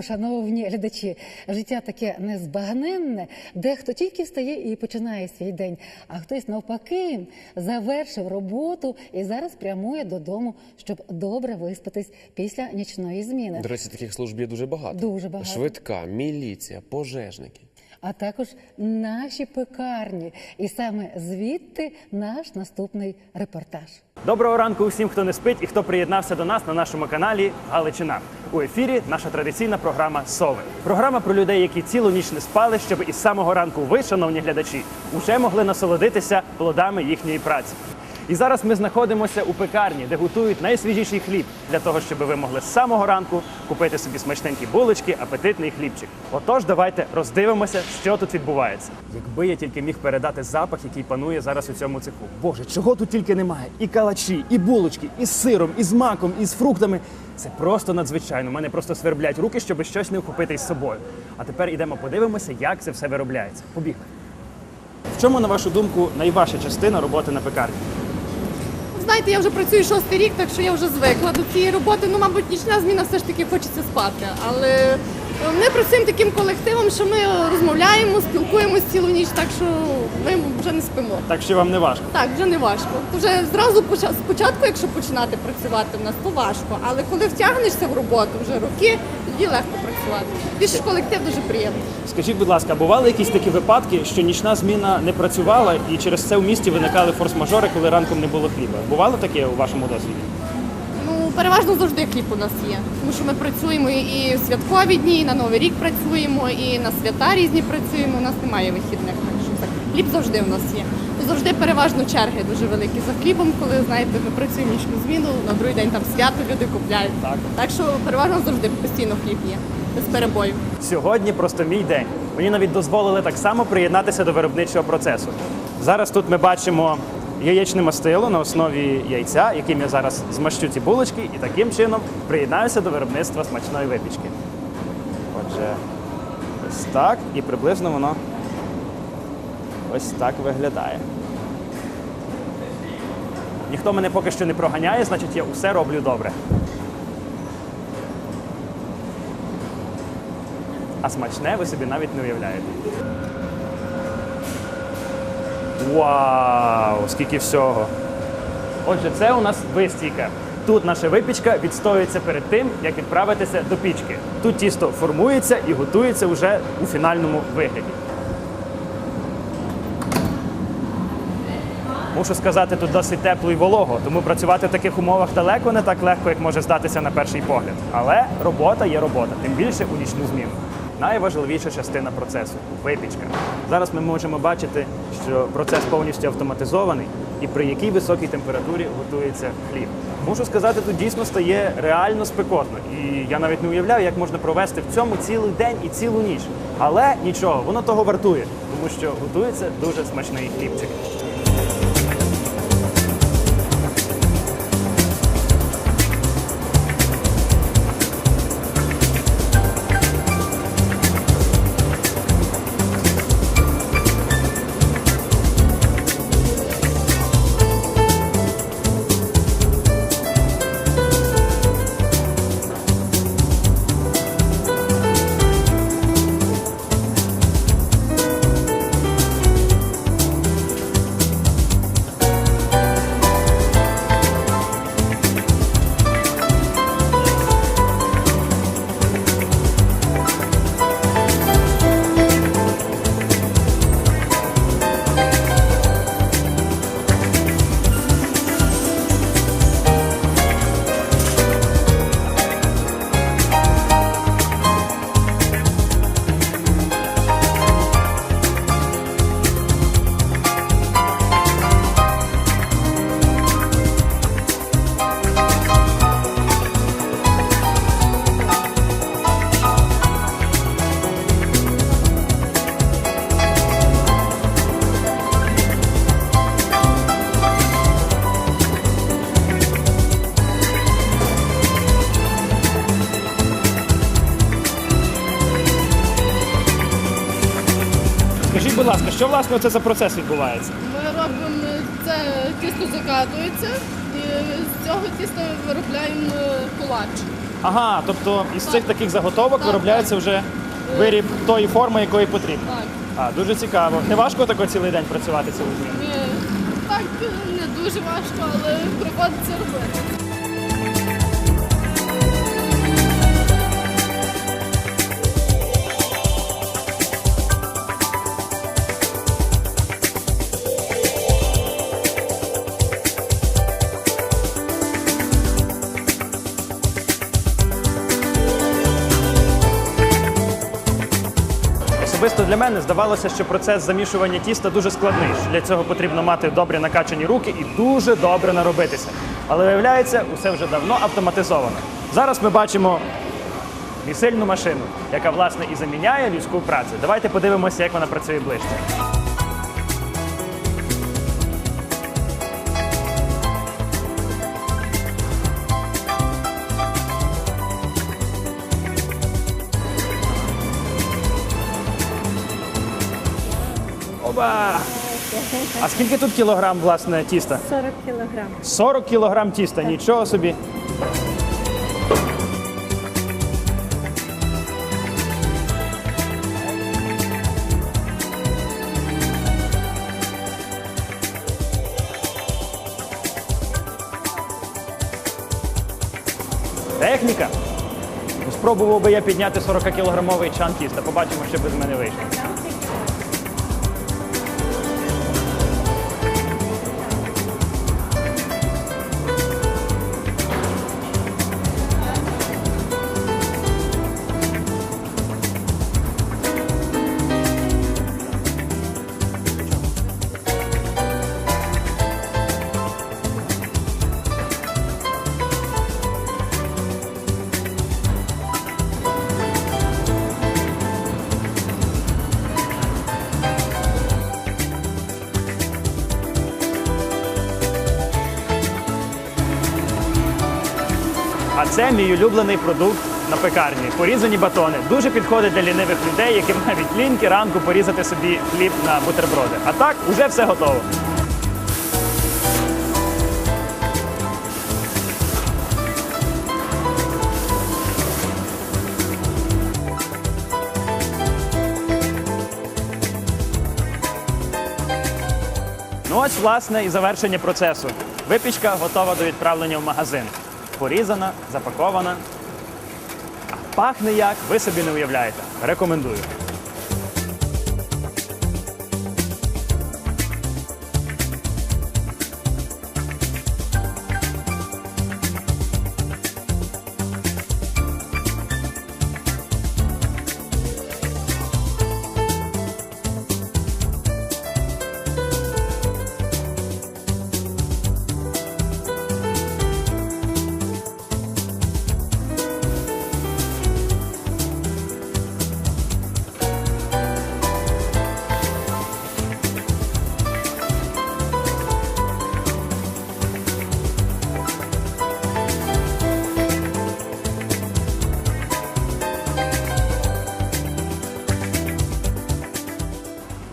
Ранку, шановні глядачі. Життя таке незбагненне. Дехто тільки встає і починає свій день, а хтось навпаки завершив роботу і зараз прямує додому, щоб добре виспатись після нічної зміни. До речі, таких служб є дуже багато. Дуже багато. Швидка, міліція, пожежники. А також наші пекарні. І саме звідти наш наступний репортаж. Доброго ранку усім, хто не спить і хто приєднався до нас на нашому каналі Галичина. У ефірі наша традиційна програма Сови. Програма про людей, які цілу ніч не спали, щоб із самого ранку ви, шановні глядачі, уже могли насолодитися плодами їхньої праці. І зараз ми знаходимося у пекарні, де готують найсвіжіший хліб для того, щоб ви могли з самого ранку купити собі смачненькі булочки, апетитний хлібчик. Отож, давайте роздивимося, що тут відбувається. Якби я тільки міг передати запах, який панує зараз у цьому цеху. Боже, чого тут тільки немає? І калачі, і булочки, і з сиром, і з маком, і з фруктами. Це просто надзвичайно. У мене просто сверблять руки, щоб щось не вхопити із собою. А тепер ідемо подивимося, як це все виробляється. Побігли. В чому, на вашу думку, найважча частина роботи на пекарні? Знаєте, я вже працюю шостий рік, так що я вже звикла до цієї роботи. Ну, мабуть, нічна зміна все ж таки хочеться спати. Але е, ми працюємо таким колективом, що ми розмовляємо, спілкуємося цілу ніч, так що ми вже не спимо. Так що вам не важко. Так, вже не важко. Вже зразу спочатку, якщо починати працювати в нас, то важко. Але коли втягнешся в роботу вже роки, тоді легко працювати. Більше ж колектив дуже приємний. Скажіть, будь ласка, бували якісь такі випадки, що нічна зміна не працювала і через це в місті виникали форс-мажори, коли ранком не було хліба? Бувало таке у вашому досвіді? Ну, переважно завжди хліб у нас є. Тому що ми працюємо і в святкові дні, і на Новий рік працюємо, і на свята різні працюємо. У нас немає вихідних, так що так. Хліб завжди у нас є. Завжди переважно черги дуже великі за хлібом, коли знаєте, ми працюємо нічну зміну, на другий день там свято люди купляють. Так. так що переважно завжди постійно хліб є, без перебою. Сьогодні просто мій день. Мені навіть дозволили так само приєднатися до виробничого процесу. Зараз тут ми бачимо яєчне мастило на основі яйця, яким я зараз змащу ці булочки, і таким чином приєднаюся до виробництва смачної випічки. Отже, ось так, і приблизно воно ось так виглядає. Ніхто мене поки що не проганяє, значить я усе роблю добре. А смачне ви собі навіть не уявляєте. Вау! Скільки всього! Отже, це у нас вистійка. Тут наша випічка відстоюється перед тим, як відправитися до пічки. Тут тісто формується і готується вже у фінальному вигляді. Мушу сказати, тут досить тепло і волого, тому працювати в таких умовах далеко не так легко, як може здатися на перший погляд. Але робота є робота, тим більше у нічну зміну. Найважливіша частина процесу випічка. Зараз ми можемо бачити, що процес повністю автоматизований і при якій високій температурі готується хліб. Мушу сказати, тут дійсно стає реально спекотно. І я навіть не уявляю, як можна провести в цьому цілий день і цілу ніч. Але нічого, воно того вартує, тому що готується дуже смачний хлібчик. Що власне це за процес відбувається? Ми робимо це тісто закатується і з цього тіста виробляємо колач. Ага, тобто із цих таких заготовок виробляється вже виріб тої форми, якої потрібно. Так. А, дуже цікаво. Не важко тако цілий день працювати цілу зміну? Ні, так не дуже важко, але приходиться робити. Особисто для мене здавалося, що процес замішування тіста дуже складний. Для цього потрібно мати добре накачані руки і дуже добре наробитися. Але виявляється, усе вже давно автоматизовано. Зараз ми бачимо місильну машину, яка власне і заміняє людську працю. Давайте подивимося, як вона працює ближче. А скільки тут кілограм власне тіста? 40 кілограм. 40 кілограм тіста, нічого собі. Техніка. Спробував би я підняти 40-кілограмовий чан тіста. Побачимо, що без мене вийшло. Це мій улюблений продукт на пекарні. Порізані батони. Дуже підходить для лінивих людей, яким навіть ліньки ранку порізати собі хліб на бутерброди. А так, уже все готово. Ну ось, власне, і завершення процесу. Випічка готова до відправлення в магазин. Порізана, запакована. Пахне як, ви собі не уявляєте. Рекомендую.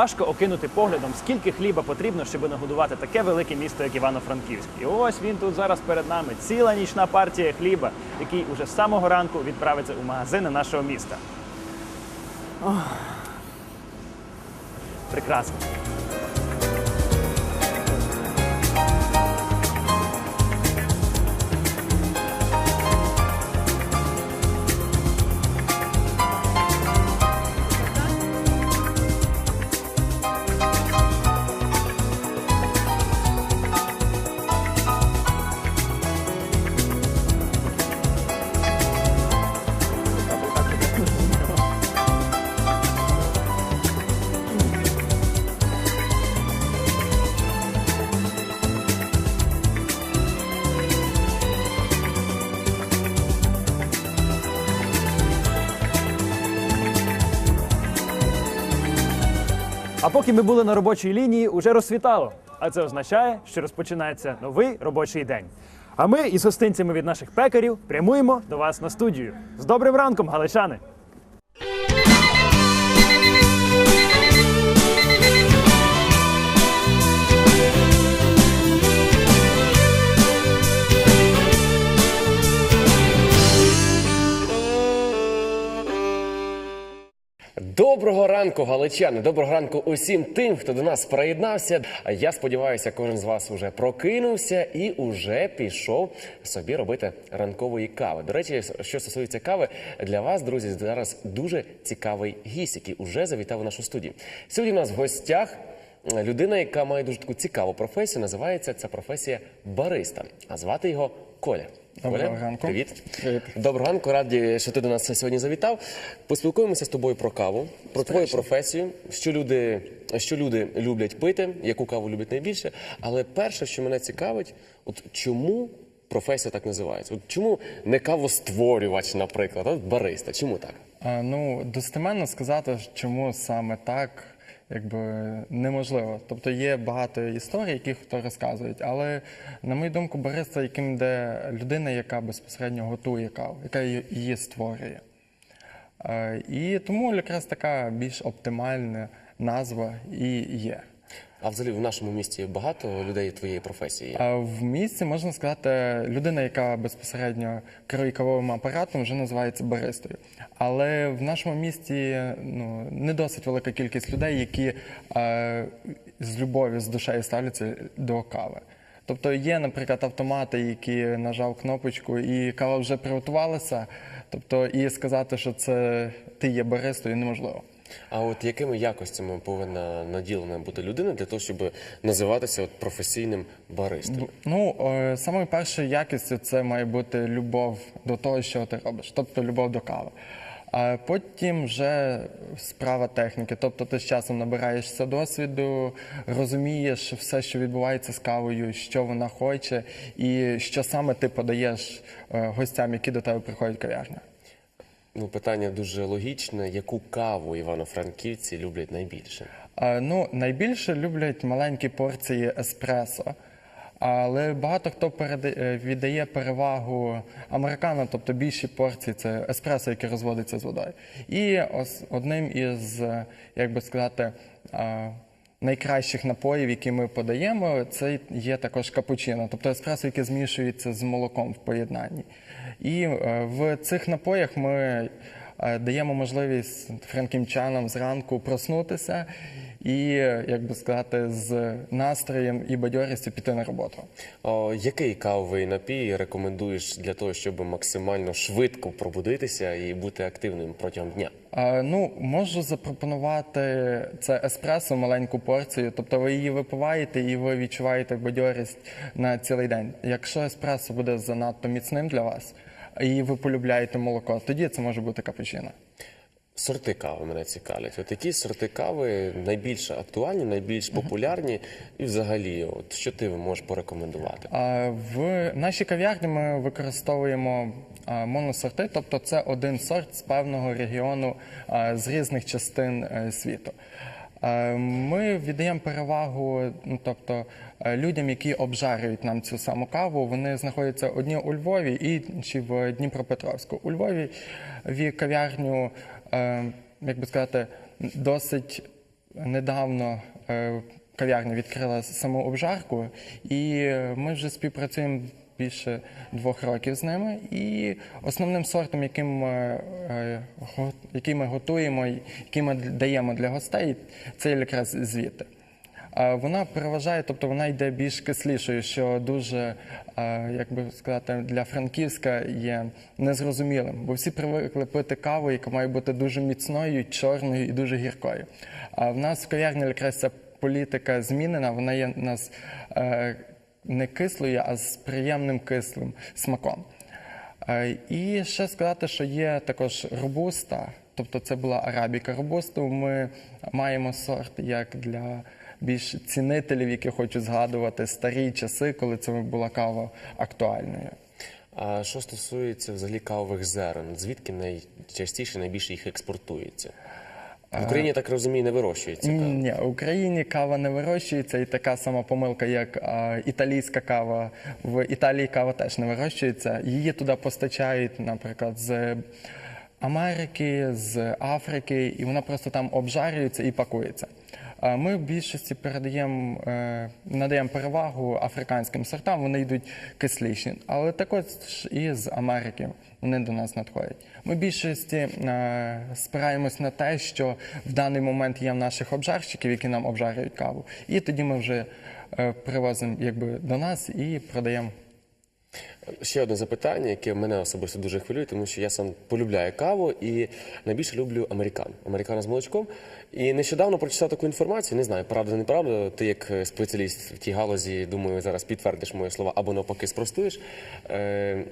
Важко окинути поглядом, скільки хліба потрібно, щоб нагодувати таке велике місто, як Івано-Франківськ. І ось він тут зараз перед нами. Ціла нічна партія хліба, який уже з самого ранку відправиться у магазини нашого міста. Ох. Прекрасно. Поки ми були на робочій лінії, уже розсвітало. А це означає, що розпочинається новий робочий день. А ми із гостинцями від наших пекарів прямуємо до вас на студію. З добрим ранком, галичани! Доброго ранку, галичани! Доброго ранку усім тим, хто до нас приєднався. Я сподіваюся, кожен з вас уже прокинувся і уже пішов собі робити ранкової кави. До речі, що стосується кави, для вас, друзі, зараз дуже цікавий гість, який уже завітав у нашу студію. Сьогодні у нас в гостях людина, яка має дуже таку цікаву професію. Називається ця професія бариста. А звати його Коля. Доброго ранку. Привіт. Привіт. Доброго ранку, раді, що ти до нас сьогодні завітав. Поспілкуємося з тобою про каву, про твою професію, що люди, що люди люблять пити, яку каву люблять найбільше. Але перше, що мене цікавить, от чому професія так називається? От чому не кавостворювач, наприклад, от бариста? Чому так? А, ну, достеменно сказати, чому саме так, якби неможливо. Тобто є багато історій, які хто розказують, але на мою думку, бариста, яким де людина, яка безпосередньо готує каву, яка її- її створює. Е, І тому якраз така більш оптимальна назва і є. А взагалі в нашому місті багато людей твоєї професії. А в місті можна сказати, людина, яка безпосередньо керує кавовим апаратом, вже називається баристою. Але в нашому місті ну не досить велика кількість людей, які е, з любов'ю, з душею ставляться до кави. Тобто є, наприклад, автомати, які нажав кнопочку, і кава вже приготувалася. Тобто, і сказати, що це ти є баристою, неможливо. А от якими якостями повинна наділена бути людина для того, щоб називатися от професійним баристом? Ну, е, самою першою якістю це має бути любов до того, що ти робиш, тобто любов до кави. А потім вже справа техніки. Тобто ти з часом набираєшся досвіду, розумієш все, що відбувається з кавою, що вона хоче, і що саме ти подаєш е, гостям, які до тебе приходять в кав'ярню. Ну, питання дуже логічне. Яку каву івано-франківці люблять найбільше? Е, Ну, найбільше люблять маленькі порції еспресо. Але багато хто переда- е, віддає перевагу американо, тобто більші порції це еспресо, яке розводиться з водою. І ос- одним із, як би сказати, найкращих напоїв, які ми подаємо, це є також капучино, тобто еспресо, яке змішується з молоком в поєднанні. І е, в цих напоях ми е, даємо можливість франківчанам зранку проснутися і, як би сказати, з настроєм і бадьорістю піти на роботу. О, який кавовий напій рекомендуєш для того, щоб максимально швидко пробудитися і бути активним протягом дня? А, ну, можу запропонувати це еспресо, маленьку порцію. Тобто ви її випиваєте і ви відчуваєте бадьорість на цілий день. Якщо еспресо буде занадто міцним для вас, і ви полюбляєте молоко, тоді це може бути капучино. Сорти кави мене цікавлять. От які сорти кави найбільш актуальні, найбільш популярні, і взагалі, от що ти можеш порекомендувати? В нашій кав'ярні ми використовуємо моносорти, тобто це один сорт з певного регіону з різних частин е, світу. Ми віддаємо перевагу, ну тобто е, людям, які обжарюють нам цю саму каву. Вони знаходяться одні у Львові, інші в Дніпропетровську. У Львові в кав'ярню, як би сказати, досить недавно е, кав'ярня відкрила саму обжарку, і е, ми вже співпрацюємо більше двох років з ними. І основним сортом, яким ми, е, який ми готуємо, який ми даємо для гостей, це якраз звідти. Е, Вона переважає, тобто вона йде більш кислішою, що дуже, е, як би сказати, для Франківська є незрозумілим, бо всі привикли пити каву, яка має бути дуже міцною, чорною і дуже гіркою. А в нас в кав'ярні якраз ця політика змінена, вона є у нас е, не кислою, а з приємним кислим смаком. І ще сказати, що є також робуста, тобто це була арабіка робусту. Ми маємо сорт як для більш цінителів, які хочуть згадувати старі часи, коли це була кава актуальною. А що стосується взагалі кавових зерен, звідки найчастіше найбільше їх експортується? В Україні, так розумію, не вирощується кава. Ні, в Україні кава не вирощується, і така сама помилка, як а, італійська кава. В Італії кава теж не вирощується. Її туди постачають, наприклад, з Америки, з Африки, і вона просто там обжарюється і пакується. Ми в більшості передаємо, е, надаємо перевагу африканським сортам, вони йдуть кисліші, але також і з Америки вони до нас надходять. Ми в більшості е, спираємось на те, що в даний момент є в наших обжарщиків, які нам обжарюють каву, і тоді ми вже е, привозимо якби, до нас і продаємо. Ще одне запитання, яке мене особисто дуже хвилює, тому що я сам полюбляю каву і найбільше люблю американ, Американо з молочком. І нещодавно прочитав таку інформацію, не знаю, правда, неправда. Ти як е, спеціаліст в тій галузі, думаю, зараз підтвердиш мої слова або навпаки спростуєш. Е,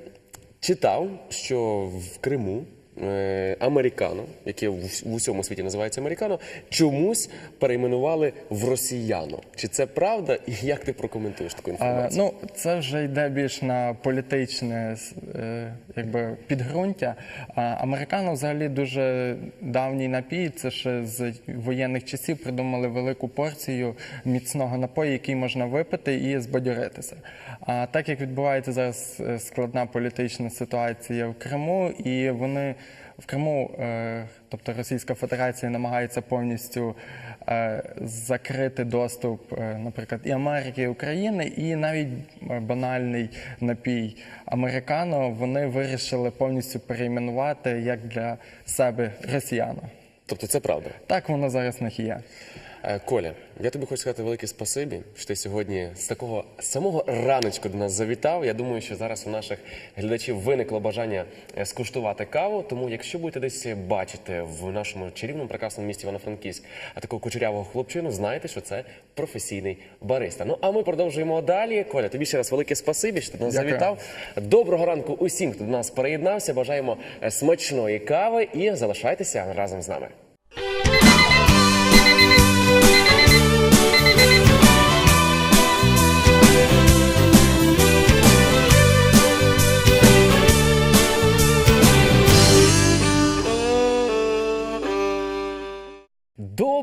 читав, що в Криму. Е, Американо, яке в усьому світі називається американо, чомусь перейменували в росіяно. Чи це правда? І як ти прокоментуєш таку інформацію? ну, це вже йде більш на політичне е, якби, підґрунтя. А американо взагалі дуже давній напій. Це ще з воєнних часів придумали велику порцію міцного напою, який можна випити і збадьоритися. А так як відбувається зараз е, складна політична ситуація в Криму, і вони в Криму, е, тобто Російська Федерація намагається повністю е, закрити доступ, е, наприклад, і Америки, і України, і навіть банальний напій американо вони вирішили повністю перейменувати як для себе росіяна. Тобто це правда. Так воно зараз не є. Е, Коля, я тобі хочу сказати велике спасибі, що ти сьогодні з такого самого раночку до нас завітав. Я думаю, що зараз у наших глядачів виникло бажання е, скуштувати каву. Тому, якщо будете десь бачити в нашому чарівному прекрасному місті Івано-Франківськ а такого кучерявого хлопчину, знайте, що це професійний бариста. Ну а ми продовжуємо далі. Коля, тобі ще раз велике спасибі, що ти до нас Дякую. завітав. Доброго ранку усім, хто до нас приєднався. Бажаємо е, смачної кави і залишайтеся разом з нами.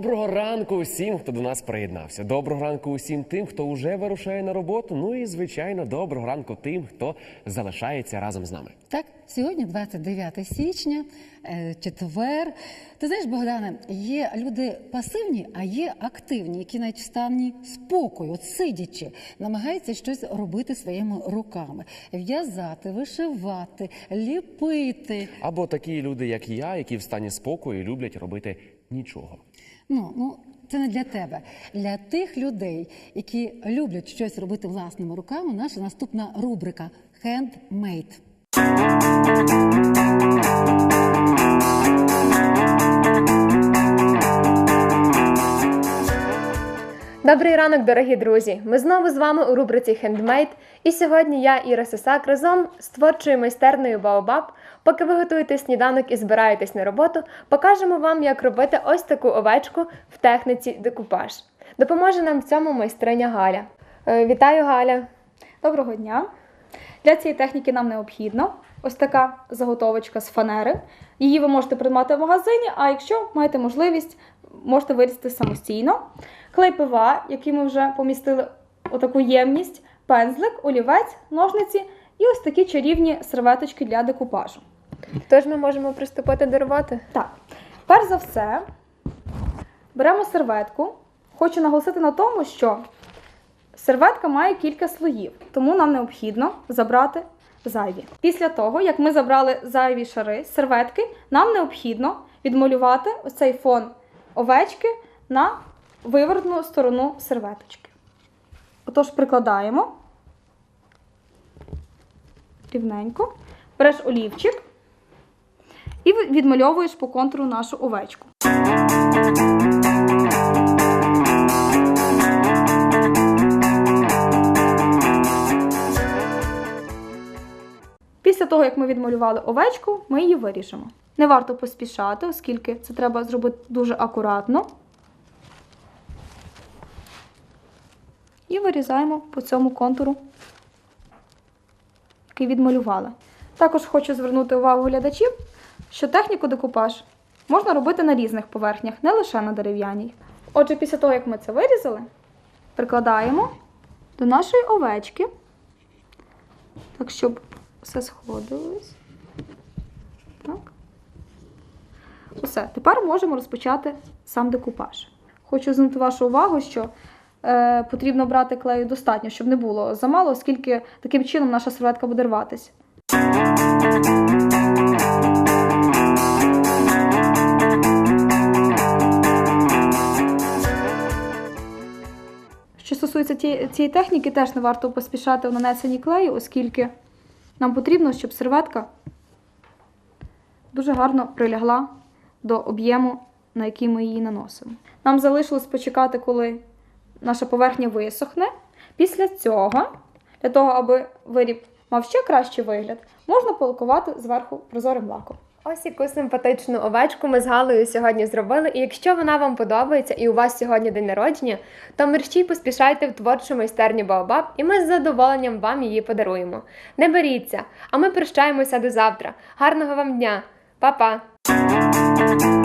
Доброго ранку усім, хто до нас приєднався. Доброго ранку усім тим, хто вже вирушає на роботу. Ну і звичайно, доброго ранку тим, хто залишається разом з нами. Так, сьогодні 29 січня, е, четвер. Ти знаєш, Богдане, є люди пасивні, а є активні, які навіть в стані спокою, от сидячи, намагаються щось робити своїми руками: в'язати, вишивати, ліпити. Або такі люди, як я, які в стані спокою люблять робити нічого. Ну, ну, це не для тебе. Для тих людей, які люблять щось робити власними руками, наша наступна рубрика «Handmade». Добрий ранок, дорогі друзі! Ми знову з вами у рубриці Handmade. І сьогодні я, Іра Сисак, разом з творчою майстернею Baobab, поки ви готуєте сніданок і збираєтесь на роботу, покажемо вам, як робити ось таку овечку в техніці декупаж. Допоможе нам в цьому майстриня Галя. Е, Вітаю, Галя! Доброго дня. Для цієї техніки нам необхідно ось така заготовочка з фанери. Її ви можете придбати в магазині, а якщо маєте можливість, можете вирізати самостійно. Клей ПВА, який ми вже помістили у таку ємність, пензлик, олівець, ножниці і ось такі чарівні серветочки для декупажу. Тож ми можемо приступити до роботи. Так, перш за все, беремо серветку. Хочу наголосити на тому, що серветка має кілька слоїв, тому нам необхідно забрати зайві. Після того, як ми забрали зайві шари з серветки, нам необхідно відмалювати ось цей фон овечки на виворотну сторону серветочки. Отож, прикладаємо рівненько, береш олівчик і відмальовуєш по контуру нашу овечку. Після того, як ми відмалювали овечку, ми її виріжемо. Не варто поспішати, оскільки це треба зробити дуже акуратно. І вирізаємо по цьому контуру, який відмалювали. Також хочу звернути увагу глядачів, що техніку декупаж можна робити на різних поверхнях, не лише на дерев'яній. Отже, після того, як ми це вирізали, прикладаємо до нашої овечки, так, щоб все сходилось. Так. Усе. Тепер можемо розпочати сам декупаж. Хочу звернути вашу увагу, що е, потрібно брати клею достатньо, щоб не було замало, оскільки таким чином наша серветка буде рватись. Що стосується цієї техніки, теж не варто поспішати в нанесенні клею, оскільки нам потрібно, щоб серветка дуже гарно прилягла до об'єму, на який ми її наносимо. Нам залишилось почекати, коли наша поверхня висохне. Після цього, для того, аби виріб мав ще кращий вигляд, можна полакувати зверху прозорим лаком. Ось яку симпатичну овечку ми з Галею сьогодні зробили. І якщо вона вам подобається і у вас сьогодні день народження, то мерщій поспішайте в творчу майстерню Баобаб, і ми з задоволенням вам її подаруємо. Не беріться, а ми прощаємося до завтра. Гарного вам дня, Па-па! Música